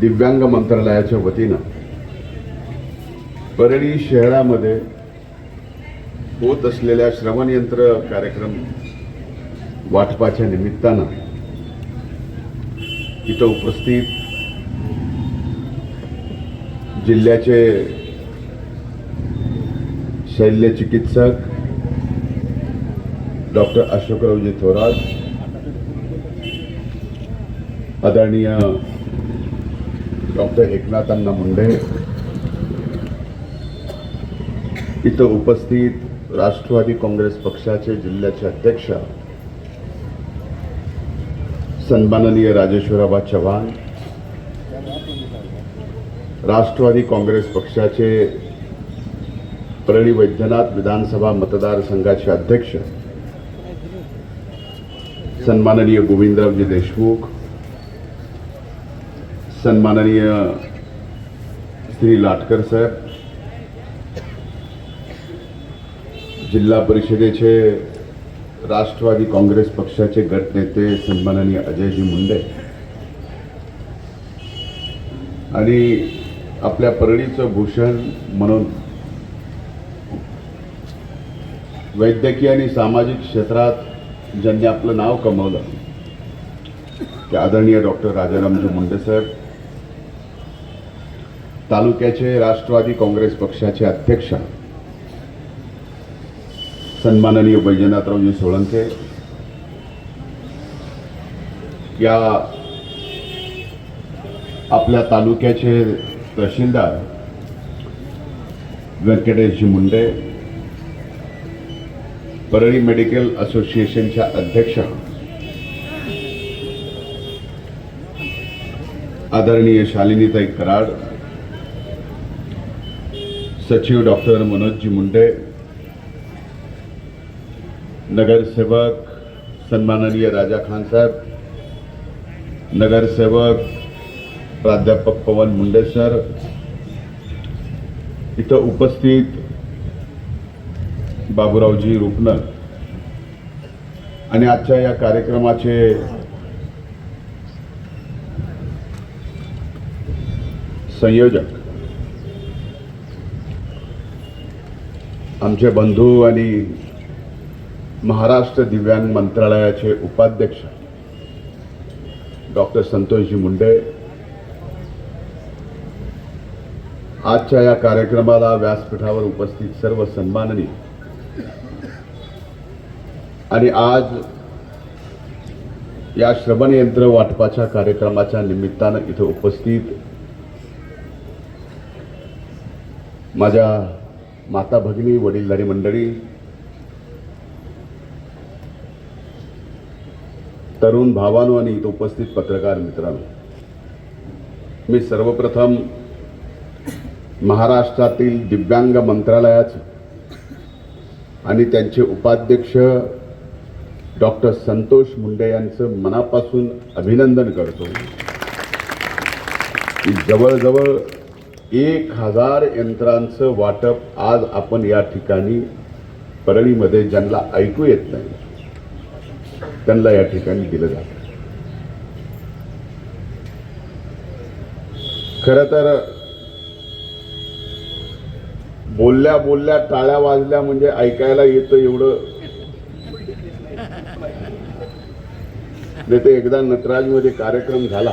दिव्यांग मंत्रालयाच्या वतीनं परळी शहरामध्ये होत असलेल्या श्रवणयंत्र कार्यक्रम वाटपाच्या निमित्तानं इथं उपस्थित जिल्ह्याचे शल्य चिकित्सक डॉक्टर अशोकरावजी थोरात आदरणीय डॉक्टर एकनाथांना मुंडे. इथं उपस्थित राष्ट्रवादी काँग्रेस पक्षाचे जिल्ह्याचे अध्यक्ष सन्माननीय राजेश्वराबा चव्हाण राष्ट्रवादी काँग्रेस पक्षाचे परळी वैद्यनाथ विधानसभा मतदारसंघाचे अध्यक्ष सन्माननीय गोविंदरावजी देशमुख सन्माननीय श्री लाटकर साहेब जिल्हा परिषदेचे राष्ट्रवादी काँग्रेस पक्षाचे गटनेते सन्माननीय अजयजी मुंडे. आणि आपल्या परळीचं भूषण म्हणून वैद्यकीय आणि सामाजिक क्षेत्रात ज्यांनी आपलं नाव कमवलं ते आदरणीय डॉक्टर राजारामजी मुंडे साहेब तालुक्याचे राष्ट्रवादी काँग्रेस पक्षाचे अध्यक्ष सन्माननीय बैजनाथरावजी सोळंके या आपल्या तालुक्याचे तहसीलदार व्यंकटेशजी मुंडे परळी मेडिकल असोसिएशनच्या अध्यक्ष आदरणीय शालिनीताई कराड सचिव डॉक्टर मनोजजी मुंडे नगरसेवक सन्माननीय राजा खान साहेब नगरसेवक प्राध्यापक पवन मुंडे सर इथं उपस्थित बाबूरावजी रुपनर आणि आजच्या या कार्यक्रमाचे संयोजक आमचे बंधू आणि महाराष्ट्र दिव्यांग मंत्रालयाचे उपाध्यक्ष डॉक्टर संतोषजी मुंडे. आजच्या या कार्यक्रमाला व्यासपीठावर उपस्थित सर्व सन्माननीय. आणि आज या श्रवणयंत्र वाटपाच्या कार्यक्रमाच्या निमित्तानं इथं उपस्थित माझ्या माता भगिनी वडीलधारी मंडळी तरुण भावानो आणि इथं उपस्थित पत्रकार मित्रांनो मी सर्वप्रथम महाराष्ट्रातील दिव्यांग मंत्रालयाचं आणि त्यांचे उपाध्यक्ष डॉक्टर संतोष मुंडे यांचं मनापासून अभिनंदन करतो. की जवळजवळ एक हजार यंत्रांचं वाटप आज आपण या ठिकाणी परळीमध्ये ज्यांना ऐकू येत नाही त्यांना या ठिकाणी दिलं जातं. खरं तर बोलल्या बोलल्या टाळ्या वाजल्या म्हणजे ऐकायला येतं एवढं. नाही ते एकदा नटराजमध्ये कार्यक्रम झाला.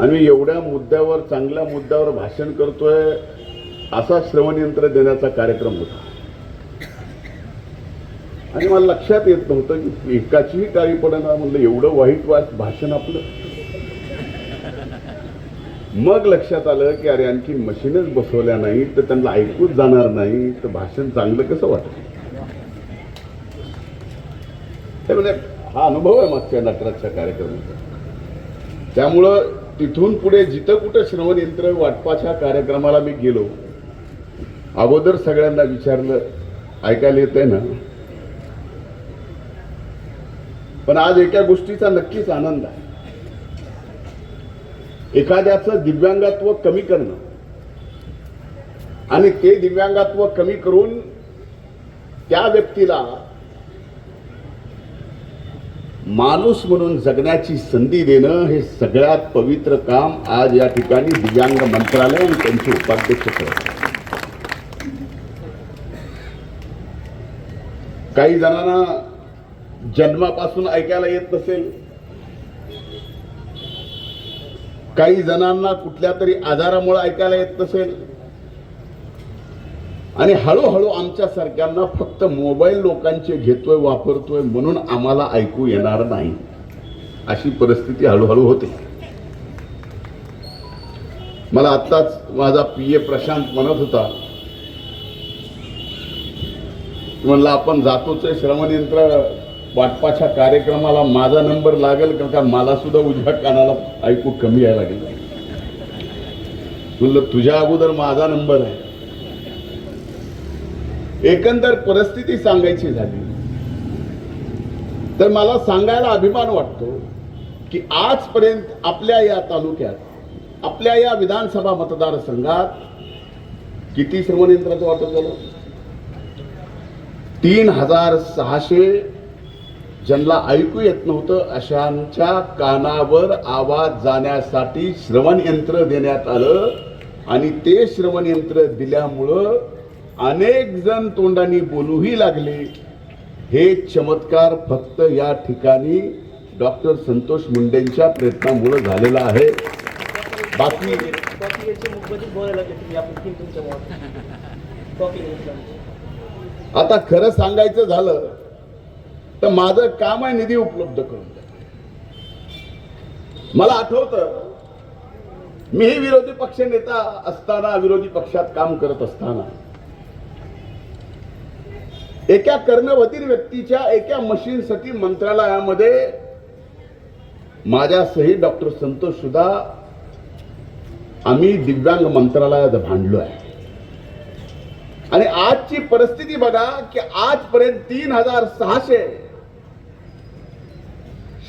आणि एवढ्या मुद्द्यावर चांगल्या मुद्द्यावर भाषण करतोय असा श्रवणयंत्र देण्याचा कार्यक्रम होता. आणि मला लक्षात येत नव्हतं की एकाचीही टाळी पडणार म्हणलं एवढं वाईट वाट भाषण आपलं. मग लक्षात आलं की अरे आणखी मशीनच बसवल्या नाही तर त्यांना ऐकूच जाणार नाही तर भाषण चांगलं कसं वाटत ते म्हणजे हा अनुभव आहे मागच्या नटराच्या कार्यक्रमाचा. त्यामुळं तिथून पुढे जिथं कुठं श्रवण यंत्र वाटपाच्या कार्यक्रमाला मी गेलो अगोदर सगळ्यांना विचारलं ऐकायला येतंय ना? पण आज एका गोष्टीचा नक्कीच आनंद आहे. एखाद्याचं दिव्यांगत्व कमी करणं. आणि ते दिव्यांगत्व कमी करून त्या व्यक्तीला माणूस म्हणून जगण्याची संधी देणं हे सगळ्यात पवित्र काम आज या ठिकाणी दिव्यांग मंत्रालय आणि त्यांचे उपाध्यक्ष करत काही जणांना जन्मापासून ऐकायला येत नसेल. काही जणांना कुठल्या तरी आजारामुळे ऐकायला येत नसेल. आणि हळूहळू आमच्यासारख्यांना फक्त मोबाईल लोकांचे घेतोय वापरतोय म्हणून आम्हाला ऐकू येणार नाही. अशी परिस्थिती हळूहळू होते. मला आत्ताच माझा पी ए प्रशांत म्हणत होता. म्हणलं आपण जातोच आहे वाटपाच्या कार्यक्रमाला. माझा नंबर लागेल का? मला सुद्धा उजव्या कानाला ऐकू कमी यायला लागेल. म्हणलं तुझ्या अगोदर माझा नंबर आहे. एकंदर परिस्थिती सांगायची झाली. तर मला सांगायला अभिमान वाटतो की आजपर्यंत आपल्या या तालुक्यात आपल्या या विधानसभा मतदारसंघात किती श्रवणयंत्राचं वाटप झालं? तीन हजार सहाशे ज्यांना ऐकू येत नव्हतं अशांच्या कानावर आवाज जाण्यासाठी श्रवणयंत्र देण्यात आलं आणि ते श्रवणयंत्र दिल्यामुळं अनेक जण तोंडाने बोलूही लागले. हे चमत्कार फक्त या ठिकाणी डॉक्टर संतोष मुंडेंच्या प्रयत्नामुळे झालेला आहे. बाकी आता खरं सांगायचं झालं तर माझं काम आहे निधी उपलब्ध करून. मला आठवतं मीही विरोधी पक्ष नेता असताना विरोधी पक्षात काम करत असताना एका कर्णवतीर व्यक्तीच्या एका मशीनसाठी मंत्रालयामध्ये माझ्या सही डॉक्टर संतोष सुद्धा आम्ही दिव्यांग मंत्रालयात भांडलो आहे आणि आजची परिस्थिती बघा की आजपर्यंत तीन हजार सहाशे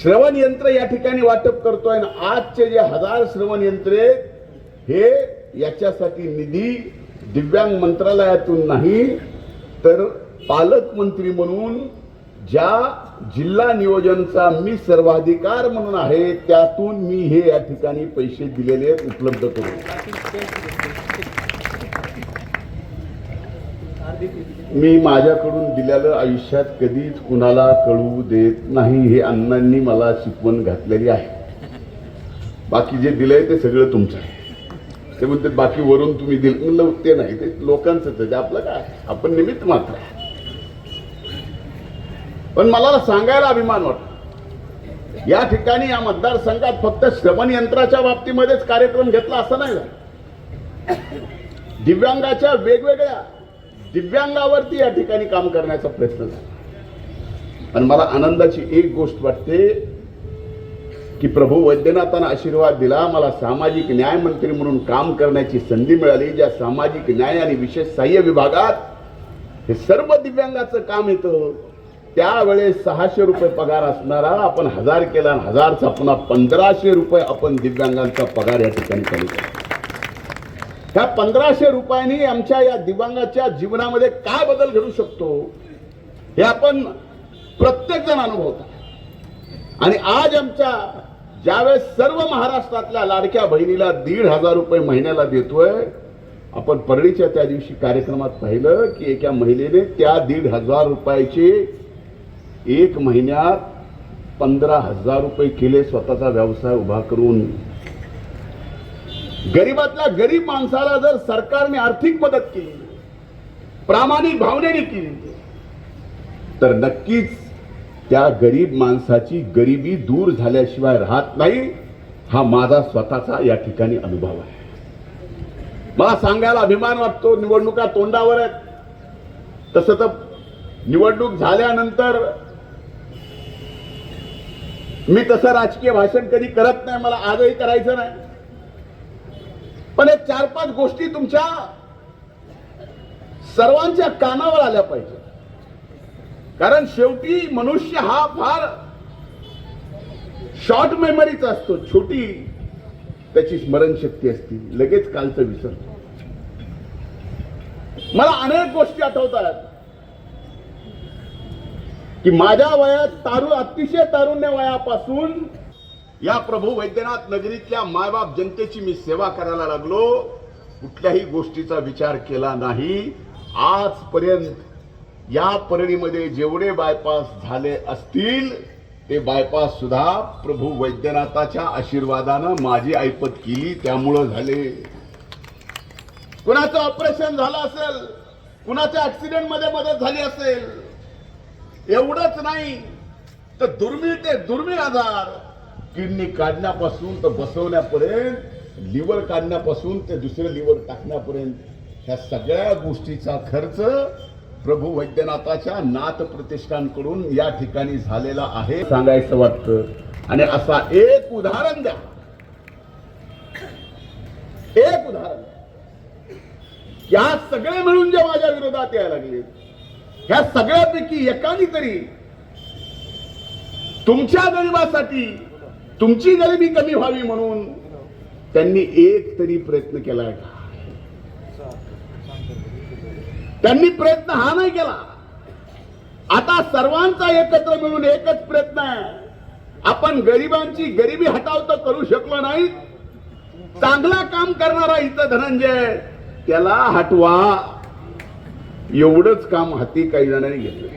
श्रवण यंत्र या ठिकाणी वाटप करतोय आणि आजचे जे हजार श्रवण यंत्रे हे याच्यासाठी निधी दिव्यांग मंत्रालयातून नाही तर पालकमंत्री म्हणून ज्या जिल्हा नियोजनचा मी सर्वाधिकार म्हणून आहे त्यातून मी हे या ठिकाणी पैसे दिलेले आहेत उपलब्ध करून. मी माझ्याकडून दिलेलं आयुष्यात कधीच कुणाला कळू देत नाही हे अण्णांनी मला शिकवण घातलेली आहे. बाकी जे दिलंय ते सगळं तुमचं आहे. ते म्हणते बाकी वरून तुम्ही दिलं म्हणलं ते नाही ते लोकांचं आहे, आपलं काय आपण निमित्त मात्र आहे. पण मला सांगायला अभिमान वाटतो. या ठिकाणी या मतदारसंघात फक्त श्रवण यंत्राच्या बाबतीमध्येच कार्यक्रम घेतला असं नाही झालं. दिव्यांगाच्या वेगवेगळ्या दिव्यांगावरती या ठिकाणी काम करण्याचा प्रयत्न झाला. पण मला आनंदाची एक गोष्ट वाटते की प्रभू वैद्यनाथांना आशीर्वाद दिला मला सामाजिक न्याय मंत्री म्हणून काम करण्याची संधी मिळाली. ज्या सामाजिक न्याय आणि विशेष सहाय्य विभागात हे सर्व दिव्यांगाचं काम येतं. त्यावेळेस सहाशे रुपये पगार असणारा आपण हजार केला आणि हजारचा पुन्हा पंधराशे रुपये आपण दिव्यांगांचा पगार या ठिकाणी कमी केला. ह्या पंधराशे रुपयांनी आमच्या या दिव्यांगाच्या जीवनामध्ये काय बदल घडू शकतो हे आपण प्रत्येक जण अनुभवतो आणि आज आमच्या ज्यावेळेस सर्व महाराष्ट्रातल्या लाडक्या बहिणीला दीड हजार रुपये महिन्याला देतोय आपण परळीच्या त्या दिवशी कार्यक्रमात पाहिलं की एका महिलेने त्या दीड हजार रुपयाचे एक महिन्यात पंधरा हजार रुपये केले स्वतःचा व्यवसाय उभा करून. गरीबातल्या गरीब माणसाला जर सरकारने आर्थिक मदत केली प्रामाणिक भावनेने केली तर नक्कीच त्या गरीब माणसाची गरिबी दूर झाल्याशिवाय राहत नाही हा माझा स्वतःचा या ठिकाणी अनुभव आहे. मला सांगायला अभिमान वाटतो निवडणुका तोंडावर आहेत. तसं तर निवडणूक झाल्यानंतर मी तसं राजकीय भाषण कधी करत नाही मला आजही करायचं नाही. पण एक चार पाच गोष्टी तुमच्या सर्वांच्या कानावर आल्या पाहिजे. कारण शेवटी मनुष्य हा फार शॉर्ट मेमरीचा असतो छोटी त्याची स्मरणशक्ती असते लगेच कालचं विसरतो. मला अनेक गोष्टी आठवतात की माझ्या वयात तारु अतिशय तारुण्य वयापासून या प्रभू वैद्यनाथ नगरीतल्या मायबाप जनतेची मी सेवा करायला लागलो. कुठल्याही गोष्टीचा विचार केला नाही. आजपर्यंत या परळीमध्ये जेवढे बायपास झाले असतील ते बायपास सुद्धा प्रभू वैद्यनाथाच्या आशीर्वादानं माझी ऐपत केली त्यामुळं झाले. कुणाचं ऑपरेशन झालं असेल? कुणाच्या ऍक्सिडेंटमध्ये मदत झाली असेल? एवढंच नाही. तर दुर्मिळ ते दुर्मिळ आजार किडनी काढण्यापासून तर बसवण्यापर्यंत लिव्हर काढण्यापासून ते दुसरं लिव्हर टाकण्यापर्यंत ह्या सगळ्या गोष्टीचा खर्च प्रभू वैद्यनाथाच्या नाथ प्रतिष्ठानकडून या ठिकाणी झालेला आहे. सांगायचं वाटतं. आणि असा एक उदाहरण द्या. एक उदाहरण. या सगळे मिळून जे माझ्या विरोधात यायला लागले ह्या सगळ्यापैकी एकाने तरी तुमच्या गरिबासाठी तुमची गरिबी कमी व्हावी म्हणून त्यांनी एक तरी प्रयत्न केलाय का? त्यांनी प्रयत्न हा नाही केला. आता सर्वांचा एकत्र मिळून एकच प्रयत्न आहे. आपण गरिबांची गरिबी हटाव तर करू शकलो नाही. चांगला काम करणारा इथं धनंजय त्याला हटवा. एवढंच काम हाती काही जणांनी घेतलं.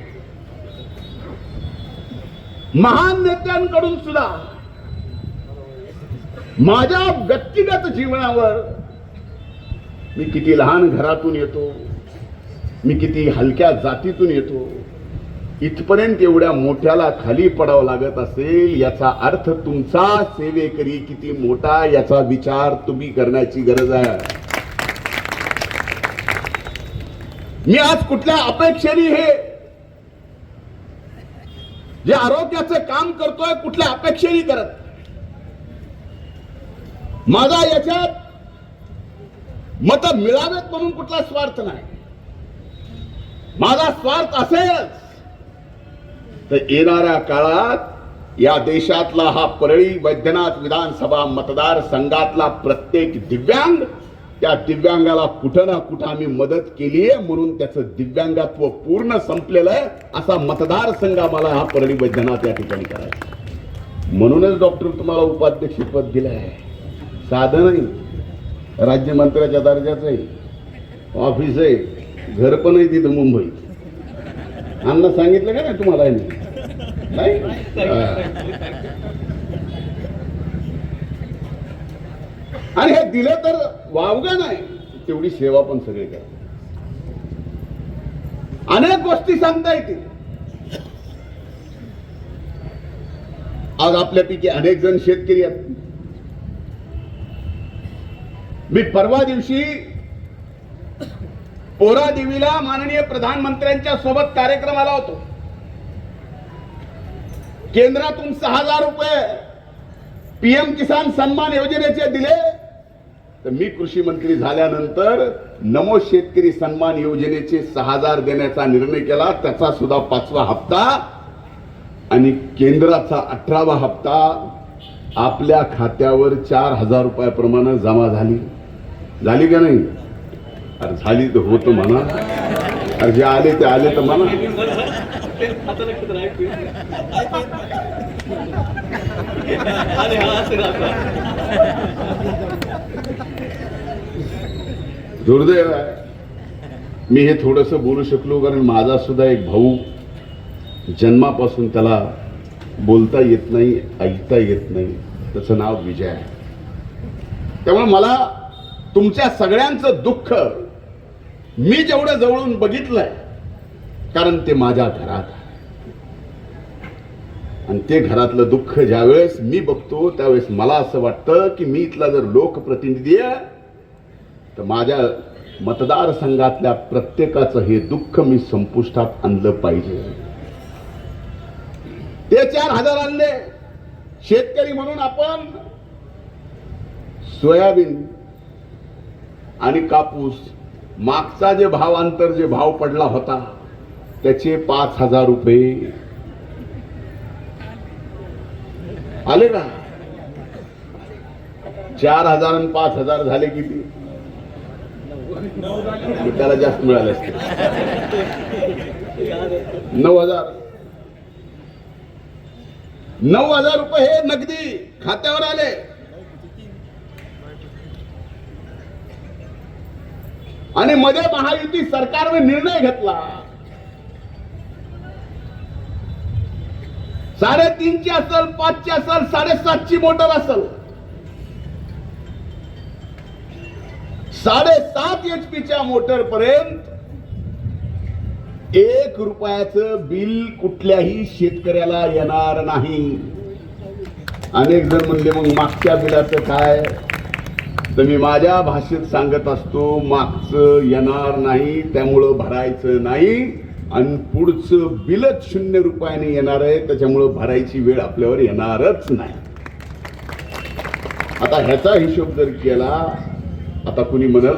महान नेत्यांकडून सुद्धा माझ्या व्यक्तिगत जीवनावर मी किती लहान घरातून येतो मी किती हलक्या जातीतून येतो इथपर्यंत एवढ्या मोठ्याला खाली पडावं लागत असेल याचा अर्थ तुमचा सेवेकरी किती मोठा याचा विचार तुम्ही करण्याची गरज आहे. मी आज कुठल्या अपेक्षेने हे जे आरोग्याचं काम करतोय कुठल्या अपेक्षेने करत? माझा याच्यात मत मिळावेत म्हणून कुठला स्वार्थ नाही. माझा स्वार्थ असेलच. तर येणाऱ्या काळात या देशातला हा परळी वैद्यनाथ विधानसभा मतदार संघातला प्रत्येक दिव्यांग त्या दिव्यांगाला कुठं ना कुठं आम्ही मदत केली आहे म्हणून त्याचं दिव्यांगत्व पूर्ण संपलेलं आहे. असा मतदारसंघ आम्हाला हा परळी वैद्यनाथ या ठिकाणी करायचा म्हणूनच डॉक्टर तुम्हाला उपाध्यक्ष पद दिलं आहे साधनही राज्यमंत्र्याच्या दर्जाचं आहे. ऑफिस आहे. घर पण आहे तिथं मुंबईत अण्णा सांगितलं का नाही तुम्हाला नाही? आणि हे दिलं तर वावगा नाही. तेवढी सेवा पण सगळी करा अनेक गोष्टी सांगता येतील. आज आपल्यापैकी अनेक जण शेतकरी आहेत. मी परवा दिवशी पोरा देवीला माननीय प्रधानमंत्र्यांच्या सोबत कार्यक्रम आला होतो. केंद्रातून सहा हजार रुपये पीएम किसान सन्मान योजनेचे दिले. तर मी कृषी मंत्री झाल्यानंतर नमो शेतकरी सन्मान योजनेचे सहा हजार देण्याचा निर्णय केला. त्याचा सुद्धा पाचवा हप्ता आणि केंद्राचा अठरावा हप्ता. आपल्या खात्यावर चार हजार रुपयाप्रमाणे जमा झाली. झाली का नाही? अरे झाली तर होतं म्हणा. अरे जे आले ते आले तर म्हणा ते आता लक्षात राहील आणि हा असेल आता दुर्दैव आहे. मी हे थोडस बोलू शकलो कारण माझा सुद्धा एक भाऊ जन्मापासून त्याला बोलता येत नाही ऐकता येत नाही. त्याचं नाव विजय आहे. त्यामुळे मला तुमच्या सगळ्यांचं दुःख मी जेवढं जवळून बघितलंय कारण ते माझ्या घरात आहे. आणि ते घरातलं दुःख ज्यावेळेस मी बघतो त्यावेळेस मला असं वाटतं की मी इथला जर लोकप्रतिनिधी आहे तर माझ्या मतदारसंघातल्या प्रत्येकाचं हे दुःख मी संपुष्टात आणलं पाहिजे. ते चार हजार आणले. शेतकरी म्हणून आपण सोयाबीन आणि कापूस मागचा जे भावांतर जे भाव पडला होता त्याचे पाच हजार रुपये. आले का? चार हजार आणि पाच हजार झाले किती? त्याला जास्त मिळाले असते. नऊ हजार. नऊ हजार रुपये हे नगदी खात्यावर आले. आणि मध्ये महायुती सरकारने निर्णय घेतला. साडेतीनची असल पाचची असल साडेसातची मोटर असल. साडेसात एच पीच्या मोटर पर्यंत एक रुपयाचं बिल कुठल्याही शेतकऱ्याला येणार नाही. अनेक जण म्हणले मग मागच्या बिलाचं काय? तर मी माझ्या भाषेत सांगत असतो मागचं येणार नाही त्यामुळं भरायचं नाही आणि पुढचं बिलच शून्य रुपयाने येणार आहे त्याच्यामुळं भरायची वेळ आपल्यावर येणारच नाही. आता ह्याचा हिशोब जर केला आता कुणी म्हणल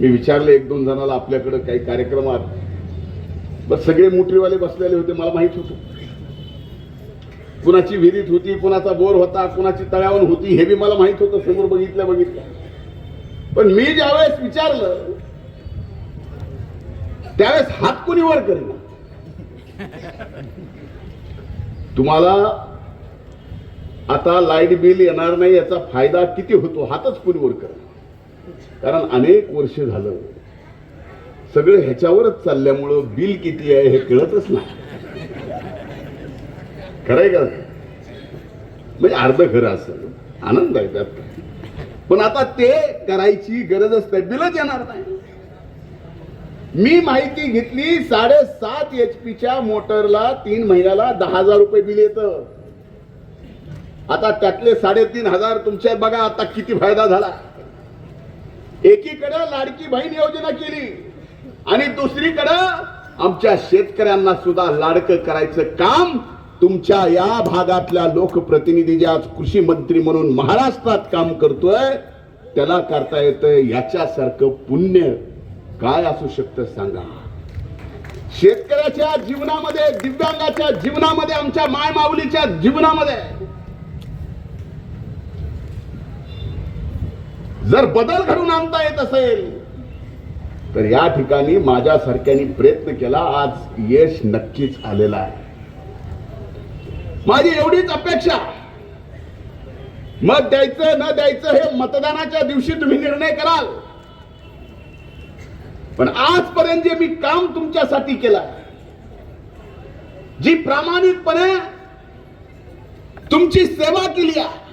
मी विचारले एक दोन जणाला आपल्याकडं काही कार्यक्रमात बस सगळे मोटरीवाले बसलेले होते मला माहीत होतं. कुणाची विहिरीत होती कुणाचा बोर होता कुणाची तळ्यावर होती हे बी मला माहीत होतं समोर बघितलं बघितलं पण मी ज्यावेळेस विचारलं त्यावेळेस हात कोणी वर करेना. तुम्हाला आता लाइट बिल येणार नाही याचा फायदा किती होतो हातच कोणी वर करेना. कारण अनेक वर्ष झालं सगळं ह्याच्यावरच चालल्यामुळं बिल किती आहे हे कळतच नाही. खरंय का? म्हणजे अर्ध खरं असं. आनंद आहे त्यात. पण आता ते करायची गरज असते बिलच येणार नाही. मी माहिती घेतली साडेसात एच पीच्या मोटरला तीन महिन्याला दहा हजार रुपये बिल येतं. आता त्यातले साडेतीन हजार तुमच्या बघा आता किती फायदा झाला. एकीकडे लाडकी बहीण योजना केली आणि दुसरीकडं आमच्या शेतकऱ्यांना सुद्धा लाडकं करायचं काम तुमच्या या भागातल्या लोकप्रतिनिधी जे आज कृषी मंत्री म्हणून महाराष्ट्रात काम करतोय त्याला करता येतंय याच्यासारखं पुण्य काय असू शकतं सांगा. शेतकऱ्याच्या जीवनामध्ये दिव्यांगाच्या जीवनामध्ये आमच्या मायमाऊलीच्या जीवनामध्ये जर बदल घडून आणता येत असेल तर या ठिकाणी माझ्यासारख्यानी प्रयत्न केला आज यश नक्कीच आलेला आहे. माझी एवढीच अपेक्षा. मत द्यायचं न द्यायचं हे मतदानाच्या दिवशी तुम्ही निर्णय कराल. पण आजपर्यंत जे मी काम तुमच्यासाठी केलं जी प्रामाणिकपणे तुमची सेवा केली आहे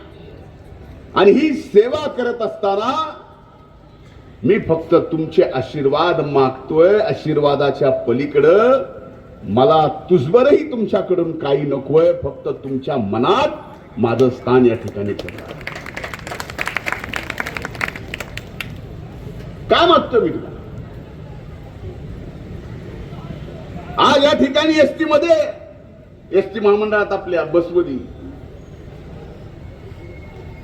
आणि ही सेवा करत असताना मी फक्त तुमचे आशीर्वाद मागतोय आशीर्वादाच्या पलीकडं. मला तुझबरही तुमच्याकडून काही नकोय फक्त तुमच्या मनात माझं स्थान या ठिकाणी ठेवा. काय मागतो मी तुला? आज या ठिकाणी एसटी मध्ये एसटी महामंडळात आपल्या बसमध्ये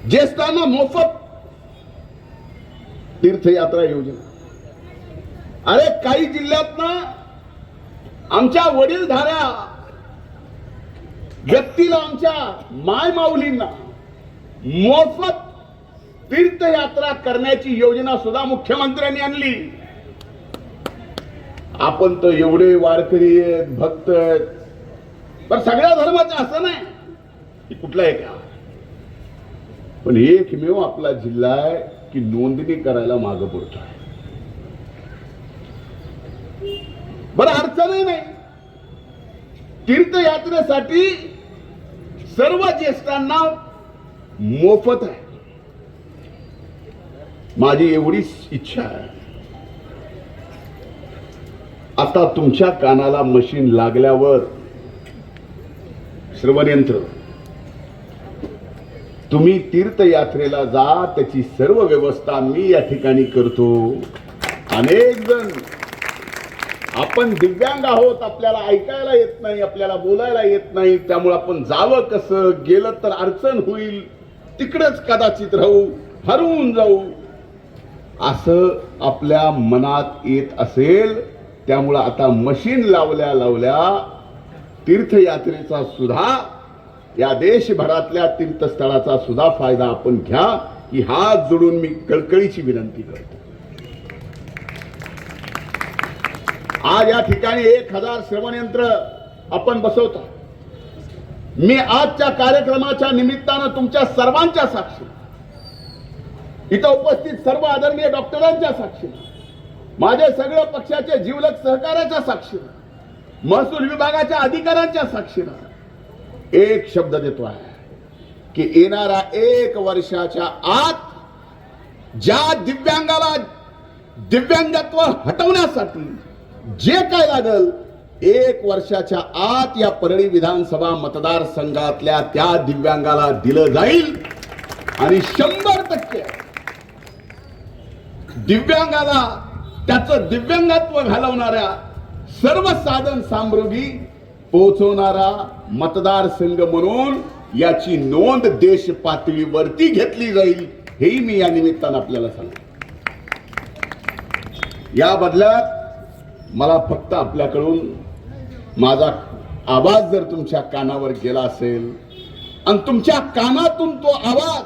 ज्येष्ठांना मोफत तीर्थयात्रा योजना. अरे काही जिल्ह्यात ना आमच्या वडीलधाऱ्या व्यक्तीला आमच्या माय माऊलींना मोफत तीर्थयात्रा करण्याची योजना सुद्धा मुख्यमंत्र्यांनी आणली. आपण तर एवढे वारकरी आहेत, भक्त आहेत. पण सगळ्या धर्माचं असं नाही कुठलं कुठला का पण एकमेव आपला जिल्हा आहे की नोंदणी करायला मागं पडतोय बरं अडचणही नाही. तीर्थयात्रेसाठी सर्व ज्येष्ठांना मोफत आहे. माझी एवढीच इच्छा आहे. आता तुमच्या कानाला मशीन लागल्यावर श्रवणयंत्र तुम्ही तीर्थयात्रेला जा त्याची सर्व व्यवस्था मी या ठिकाणी करतो. अनेक जण. आपण दिव्यांग आहोत आपल्याला ऐकायला येत नाही आपल्याला बोलायला येत नाही त्यामुळे आपण जावं कसं? गेलं तर अडचण होईल. तिकडंच कदाचित राहू हरवून जाऊ. असं आपल्या मनात येत असेल त्यामुळं आता मशीन लावल्या लावल्या तीर्थयात्रेचा सुद्धा या देशभरातल्या तीर्थस्थळाचा सुद्धा फायदा आपण घ्या की हात जोडून मी कळकळीची विनंती करतो. आज या ठिकाणी एक हजार श्रवणयंत्र आपण बसवतो. मी आजच्या कार्यक्रमाच्या निमित्तानं तुमच्या सर्वांच्या साक्षी. इथं उपस्थित सर्व आदरणीय डॉक्टरांच्या साक्षी. माझे सगळ्या पक्षाचे जीवलक सहकार्याच्या साक्षीनं महसूल विभागाच्या अधिकाऱ्यांच्या साक्षीनं एक शब्द देतो आहे की येणाऱ्या एक वर्षाच्या आत ज्या दिव्यांगाला दिव्यांगत्व हटवण्यासाठी जे काय लागल एक वर्षाच्या आत या परळी विधानसभा मतदारसंघातल्या त्या दिव्यांगाला दिलं जाईल. आणि शंभर टक्के दिव्यांगाला त्याचं दिव्यांगत्व घालवणाऱ्या सर्व साधन सामग्री पोहोचवणारा मतदारसंघ म्हणून याची नोंद देश पातळीवरती घेतली जाईल हेही मी या निमित्तानं आपल्याला सांगतो. या बदल्यात मला फक्त आपल्याकडून माझा आवाज जर तुमच्या कानावर गेला असेल आणि तुमच्या कानातून तो आवाज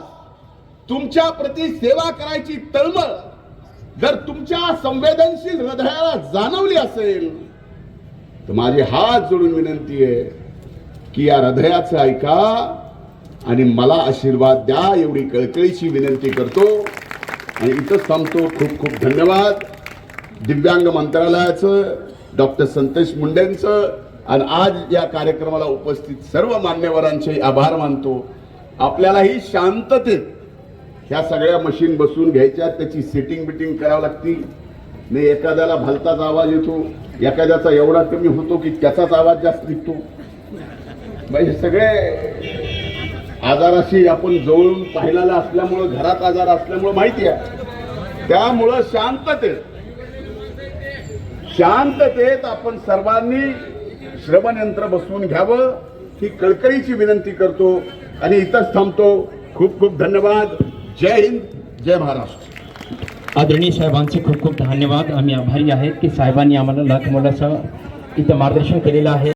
तुमच्या प्रती सेवा करायची तळमळ जर तुमच्या संवेदनशील हृदयाला जाणवली असेल तर माझी हात जोडून विनंती आहे की या हृदयाचं ऐका आणि मला आशीर्वाद द्या एवढी कळकळीची विनंती करतो. आणि इथंच थांबतो. खूप खूप धन्यवाद. दिव्यांग मंत्रालयाचं डॉक्टर संतोष मुंडेंचं आणि आज या कार्यक्रमाला उपस्थित सर्व मान्यवरांचे आभार मानतो. आपल्यालाही शांततेत ह्या सगळ्या मशीन बसून घ्यायच्या त्याची सेटिंग बिटिंग करावं लागती नाही एखाद्याला भलताच आवाज येतो एखाद्याचा एवढा कमी होतो की त्याचाच आवाज जास्त निघतो. म्हणजे सगळे आजाराशी आपण जवळून पाहिलेला असल्यामुळं घरात आजार असल्यामुळं माहिती आहे. त्यामुळं शांततेत शांततेत आपण सर्वांनी श्रवण यंत्र बसवून घ्यावं ही कळकळीची विनंती करतो. आणि इथंच थांबतो. खूप खूप धन्यवाद. जय हिंद जय महाराष्ट्र. आदरणीय साहेबांचे खूप खूप धन्यवाद. आम्ही आभारी आहेत की साहेबांनी आम्हाला लाख मोलाचं इथं मार्गदर्शन केलेलं आहे.